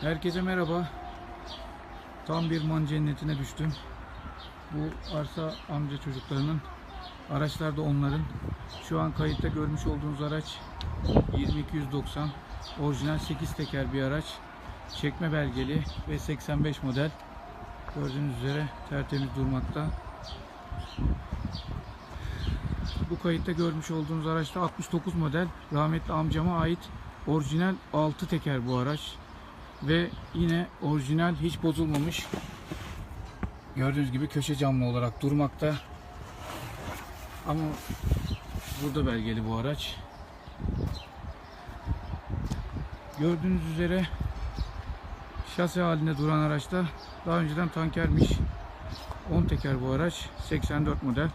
Herkese merhaba. Tam bir man cennetine düştüm. Bu arsa amca çocuklarının. Araçlar da onların. Şu an kayıtta görmüş olduğunuz araç 2290 orijinal 8 teker bir araç. Çekme belgeli ve 85 model. Gördüğünüz üzere tertemiz durmakta. Bu kayıtta görmüş olduğunuz araçta 69 model rahmetli amcama ait orijinal 6 teker bu araç ve yine orijinal hiç bozulmamış gördüğünüz gibi köşe camlı olarak durmakta. Ama burada belgeli bu araç. Gördüğünüz üzere şase halinde duran araçta daha önceden tankermiş. 10 teker bu araç 84 model.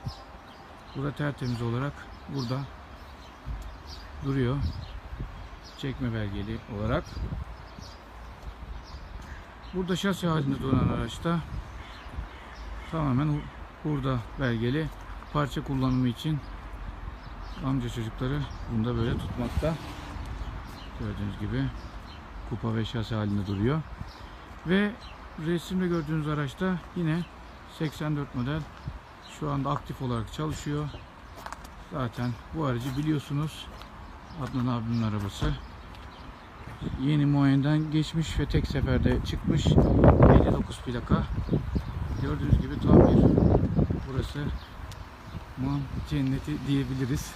Bu da tertemiz olarak burada duruyor. Çekme belgeli olarak Burada şasi halinde duran araçta tamamen burada belgeli parça kullanımı için amca çocukları bunda böyle tutmakta. Gördüğünüz gibi kupa ve şasi halinde duruyor. Ve resimde gördüğünüz araçta yine 84 model şu anda aktif olarak çalışıyor. Zaten bu aracı biliyorsunuz. Adnan abimin arabası yeni muayeneden geçmiş ve tek seferde çıkmış 59 plaka. Gördüğünüz gibi tam bir burası. Man cenneti diyebiliriz